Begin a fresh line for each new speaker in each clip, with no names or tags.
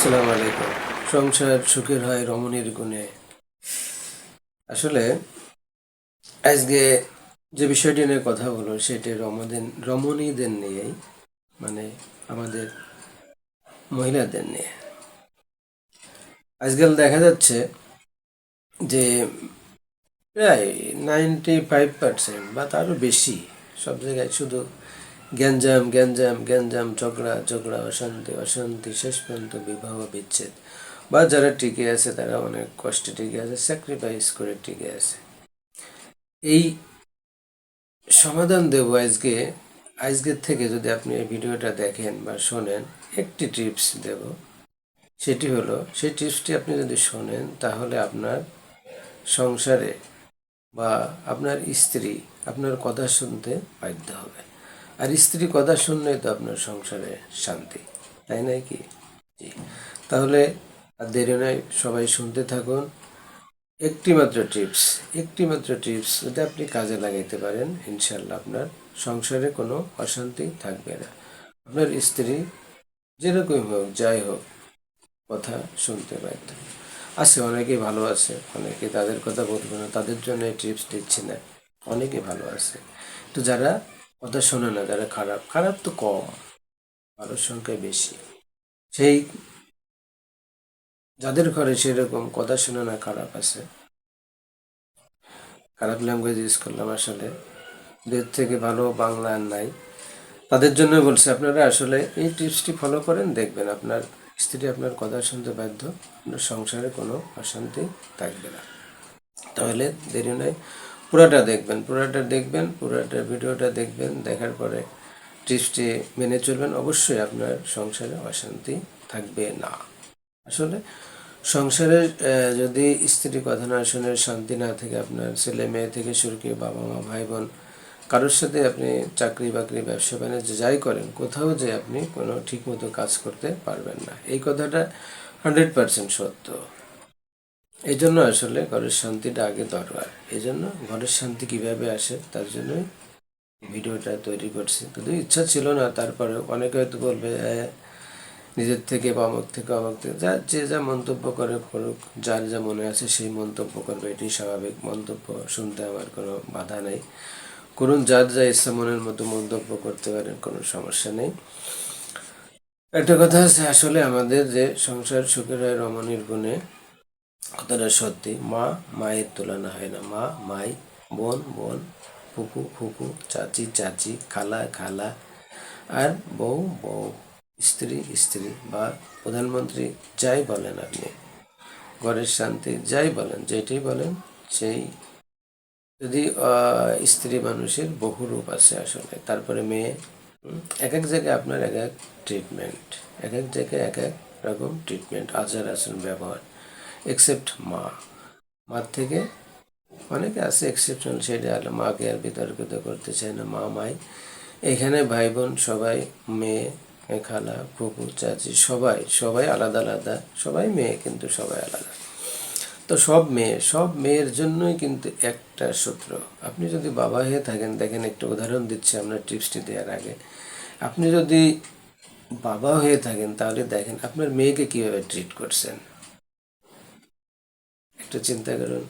আসসালামু আলাইকুম। সংসার সুখের হয় রমণীর গুণে। আসলে, আজকে যে বিষয়টি নিয়ে কথা বলো সেটি রমদিন, রমণীদের নিয়েই মানে আমাদের মহিলাদের নিয়ে। আজকাল দেখা যাচ্ছে যে প্রায় নাইনটি ফাইভ পার্সেন্ট বা তারও বেশি সব জায়গায় শুধু গ্যাঞ্জাম গ্যাঞ্জাম গ্যাঞ্জাম, ঝগড়া ঝগড়া, অশান্তি অশান্তি, শেষ পর্যন্ত বিবাহ বিচ্ছেদ। বা যারা টিকে আছে, তারা অনেক কষ্টে টিকে আছে স্যাক্রিফাইস করে টিকে আছে। এই সমাধান দেব আজকে। আজকের থেকে যদি আপনি এই ভিডিওটা দেখেন বা শোনেন, একটি টিপস দেব। সেটি হলো, সেই টিপসটি আপনি যদি শোনেন, তাহলে আপনার সংসারে বা আপনার স্ত্রী আপনার কথা শুনতে বাধ্য হবে। আর স্ত্রী কথা শুনলেই তো আপনার সংসারে শান্তি, তাই নয় কি? তাহলে আর দেরি নয়, সবাই শুনতে থাকুন। একটি মাত্র টিপস একটি মাত্র টিপস যদি আপনি কাজে লাগাইতে পারেন ইনশাল্লাহ আপনার সংসারে কোনো অশান্তি থাকবে না। আপনার স্ত্রী যেরকমই হোক, যাই হোক, কথা শুনতে বাধ্য আছে, অনেকেই ভালো আছে, অনেকে তাদের কথা বলব না, তাদের জন্য টিপস দিচ্ছি না, অনেকে ভালো আছে। তো যারা কথা শোনে না যারা খারাপ। খারাপ তো কম ভালোর সংখ্যা বেশি। সেই যাদের ঘরে সেরকম কথা শোনে না, খারাপ আছে। খারাপ ল্যাঙ্গুয়েজ ইউজ করলাম আসলে। দের থেকে ভালো বাংলা আর নাই। তাদের জন্য বলছি, আপনারা আসলে এই টিপসটি ফলো করেন, দেখবেন আপনার স্ত্রী আপনার কথা শুনতে বাধ্য, আপনার সংসারে কোনো অশান্তি থাকবে না। তাহলে দেরি নয়। পুরাটা দেখবেন পুরাটা দেখবেন, পুরাটা ভিডিওটা দেখবেন, দেখার পরে টিপসটি মেনে চলবেন। অবশ্যই আপনার সংসারে অশান্তি থাকবে না। আসলে সংসারের যদি স্ত্রী কথা না শুনে শান্তি না থেকে, আপনার ছেলে মেয়ে থেকে শুরু করে বাবা মা, ভাই বোন, কারোর সাথে আপনি চাকরি বাকরি, ব্যবসা বাণিজ্য যাই করেন, কোথাও যে আপনি কোনো ঠিকমতো কাজ করতে পারবেন না। এই কথাটা হান্ড্রেড পার্সেন্ট সত্য। এই জন্য আসলে ঘরের শান্তিটা আগে দরকার। এই জন্য ঘরের শান্তি কীভাবে আসে তার জন্যই ভিডিওটা তৈরি করছি। কিন্তু ইচ্ছা ছিল না তারপরে অনেকে হয়তো বলবে "এ, নিজের থেকে বা অমুক থেকে অমুক থেকে। যা যে যা মন্তব্য করে করুক যার যা মনে আছে সেই মন্তব্য করবে এটি স্বাভাবিক। মন্তব্য শুনতে আমার কোনো বাধা নেই। করুন যার যা ইচ্ছা মনের মতো মন্তব্য করতে পারেন কোনো সমস্যা নেই। একটা কথা আছে আসলে আমাদের যে সংসার সুখের হয় রমণীর গুণে কথাটা সত্যি। মা, মায়ের তুলনা হয় না। মা, মাই, বোন বোন, ফুপু ফুপু, চাচি চাচি, খালা খালা, আর বউ বউ, স্ত্রী স্ত্রী বা প্রধানমন্ত্রী, যাই বলেন আপনি। ঘরের শান্তি, যাই বলেন যেটি বলেন, সেই। যদি স্ত্রী মানুষের বহু রূপ আছে আসলে, তারপরে মেয়ে এক এক জায়গায় আপনার এক এক ট্রিটমেন্ট এক এক জায়গায় এক এক রকম ট্রিটমেন্ট আচার আচরণ ব্যবহার। এক্সেপ্ট মা। মার থেকে অনেকে আছে এক্সেপশন সেটা মাকে আর বিতর্কিত করতে চায় না, মা, মাই। এখানে ভাই বোন সবাই মেয়ে, খালা, ফুপু, চাচি, সবাই সবাই আলাদা আলাদা, সবাই মেয়ে কিন্তু সবাই আলাদা। তো সব মেয়ে, সব মেয়ের জন্যই কিন্তু একটা সূত্র। আপনি যদি বাবা হয়ে থাকেন, দেখেন একটু উদাহরণ দিচ্ছি আপনার টিপসটি দেওয়ার আগে। আপনি যদি বাবা হয়ে থাকেন, তাহলে দেখেন আপনার মেয়েকে কীভাবে ট্রিট করছেন। একটু চিন্তা করুন।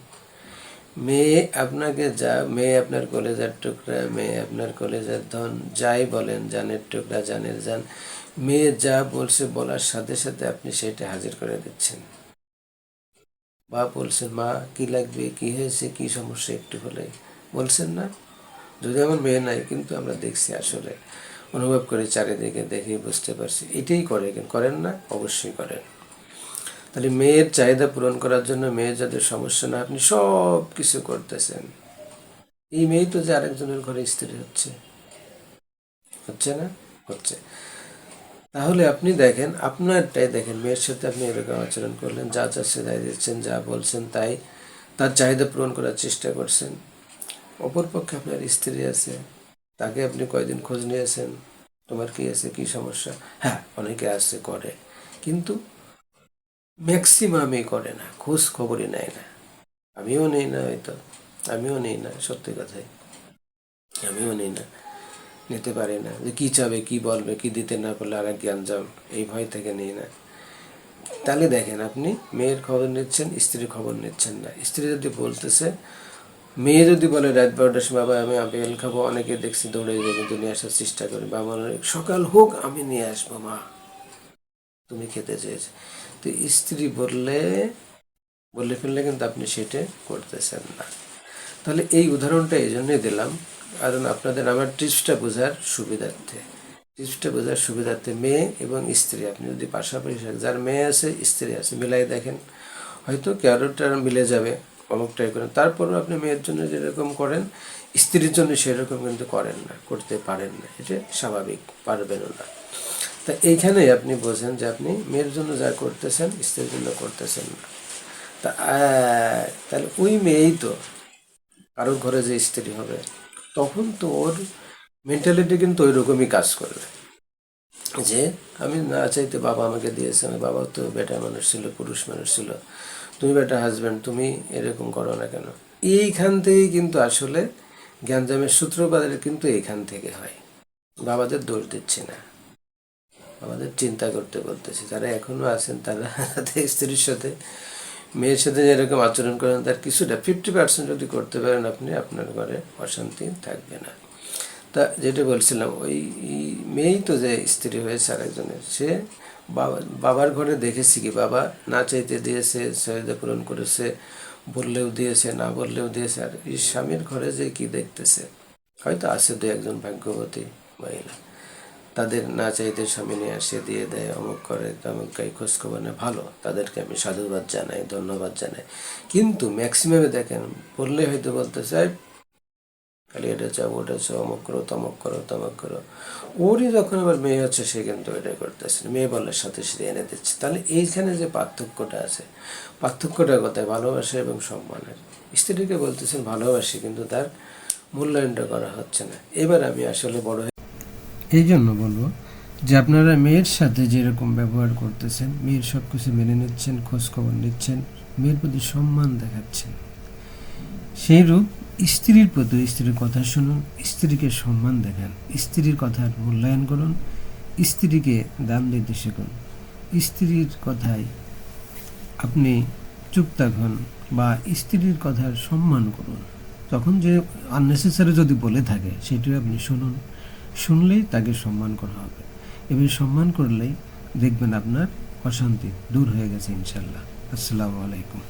মেয়ে আপনাকে যা, মেয়ে আপনার কলেজার টুকরা, মেয়ে আপনার কলেজার ধন, যাই বলেন, জানের টুকরা, জানের জান, মেয়ে যা বলছে বলার সাথে সাথে আপনি সেটা হাজির করে দিচ্ছেন। বা বলছেন মা, কি লাগবে, কি হয়েছে, কি সমস্যা একটু হলে বলছেন না। যদি আমার মেয়ে নাই, কিন্তু আমরা দেখছি আসলে। অনুভব করে চারিদিকে দেখে বুঝতে পারছি। এটাই করে, করেন না? অবশ্যই করেন। তাহলে মেয়ের চাহিদা পূরণ করার জন্য মেয়ের যাদের সমস্যা না আপনি সব কিছু করতেছেন। এই মেয়ে তো যে আরেকজনের ঘরে স্ত্রী হচ্ছে। হচ্ছে না? হচ্ছে। তাহলে আপনি দেখেন, আপনারটাই দেখেন, মেয়ের সাথে আপনি এরকম আচরণ করলেন, যা চাচ্ছে তাই দিচ্ছেন, যা বলছেন, তাই তার চাহিদা পূরণ করার চেষ্টা করছেন। অপরপক্ষে আপনার স্ত্রী আছে, তাকে আপনি কয়দিন খোঁজ নিয়েছেন? তোমার কি আছে? কি সমস্যা? হ্যাঁ অনেকে আছে, করে। কিন্তু ম্যাক্সিমামই করে না খোঁজ খবরই নেয় না। আমিও নেই না হয়তো, আমিও নেই না, সত্যি কথাই। আমিও নেই না, নিতে পারি না। যে কী চাবে, কি বলবে, কি দিতে না পারলে আর জ্ঞান যাম এই ভয় থেকে নেই না। তাহলে দেখেন আপনি, মেয়ের খবর নিচ্ছেন, স্ত্রীর খবর নিচ্ছেন না। স্ত্রী যদি বলতেছে, মেয়ে যদি বলে, রাত বারোটার সময় বাবা, আমি আপেল খাব, অনেকে দেখছি দৌড়ে গিয়ে কিন্তু নিয়ে আসার চেষ্টা করি। বাবা সকাল হোক, আমি নিয়ে আসব, মা। তুমি খেতে চেয়েছো। তো স্ত্রী বললে বলে ফেললে কিন্তু আপনি সেটা করতেছেন না। তাহলে এই উদাহরণটা এই জন্যই দিলাম কারণ আপনাদের আমার টিপসটা বোঝার সুবিধার্থে। টিপসটা বোঝার সুবিধার্থে মেয়ে এবং স্ত্রী আপনি যদি পাশাপাশি থাকেন, যার মেয়ে আছে স্ত্রী আছে মিলাই দেখেন হয়তো কারোরটা মিলে যাবে অমুকটাই করেন তারপরেও আপনি মেয়ের জন্য যেরকম করেন স্ত্রীর জন্য সেরকম কিন্তু করেন না করতে পারেন না এটা স্বাভাবিক পারবেনও না। তা এইখানে আপনি বোঝেন যে আপনি মেয়ের জন্য যা করতেছেন, স্ত্রীর জন্য করতেছেন না। তা তাহলে ওই মেয়েই তো কারোর ঘরে যে স্ত্রী হবে, তখন তো ওর মেন্টালিটি কিন্তু ওই রকমই কাজ করবে। যে আমি না চাইতে বাবা আমাকে দিয়েছে, আমি বাবা তো বেটা মানুষ ছিল, পুরুষ মানুষ ছিল। তুমি বেটা হাজব্যান্ড তুমি এরকম করো না কেন? এইখান থেকেই কিন্তু আসলে জ্ঞানজামের সূত্রপাতের কিন্তু এইখান থেকে হয়। বাবাদের দোষ দিচ্ছি না। আমাদের চিন্তা করতে বলতেছি। যারা এখনও আছেন, তারা স্ত্রীর সাথে, মেয়ের সাথে যেরকম আচরণ করেন, তার কিছুটা ফিফটি পার্সেন্ট যদি করতে পারেন আপনি, আপনার ঘরে অশান্তি থাকবে না। তা যেটা বলছিলাম, ওই মেয়েই তো যে স্ত্রী হয়েছে আরেকজনের, সে বাবা, বাবার ঘরে দেখেছি কি, বাবা না চাইতে দিয়েছে চাহিদা পূরণ করেছে, বললেও দিয়েছে, না বললেও দিয়েছে, আর এই স্বামীর ঘরে যে কি দেখতেছে, হয়তো আছে দু একজন ভাগ্যবতী মহিলা তাদের না চাইতে স্বামী নিয়ে আসে, দিয়ে দেয়, অমুক করে তমুক গাই, খোঁজ খবর নেয় ভালো। তাদেরকে আমি সাধুবাদ জানাই, ধন্যবাদ জানাই। কিন্তু ম্যাক্সিমামে দেখেন বললে হয়তো বলতে চাই খালি এটা চাও, ওটা চাও, অমুক করো, তমক করো তমক করো। ওরই যখন আবার মেয়ে হচ্ছে, সে কিন্তু এটা করতেছে মেয়ে বলার সাথে সাথে এনে দিচ্ছে। তাহলে এইখানে যে পার্থক্যটা আছে পার্থক্যটা কোথায় ভালোবাসা এবং সম্মানের স্ত্রীকে বলতেছেন, ভালোবাসি, কিন্তু তার মূল্যায়নটা করা হচ্ছে না। এবার আমি আসলে বড় এই জন্য বলব যে আপনারা মেয়ের সাথে যেরকম ব্যবহার করতেছেন, মেয়ের সব কিছু মেনে নিচ্ছেন, খোঁজখবর নিচ্ছেন, মেয়ের প্রতি সম্মান দেখাচ্ছেন। সেই রূপ স্ত্রীর প্রতি স্ত্রীর কথা শুনুন, স্ত্রীকে সম্মান দেখান, স্ত্রীর কথার মূল্যায়ন করুন, স্ত্রীকে দাম দিতে শিখুন। স্ত্রীর কথায় আপনি চুপ থাকুন বা স্ত্রীর কথার সম্মান করুন। তখন যে আননেসেসারি যদি বলে থাকে, সেটিও আপনি শুনুন। শুনলেই তাকে সম্মান করা হবে। এবং সম্মান করলেই দেখবেন আপনার অশান্তি দূর হয়ে গেছে ইনশাল্লাহ। আসসালামু আলাইকুম।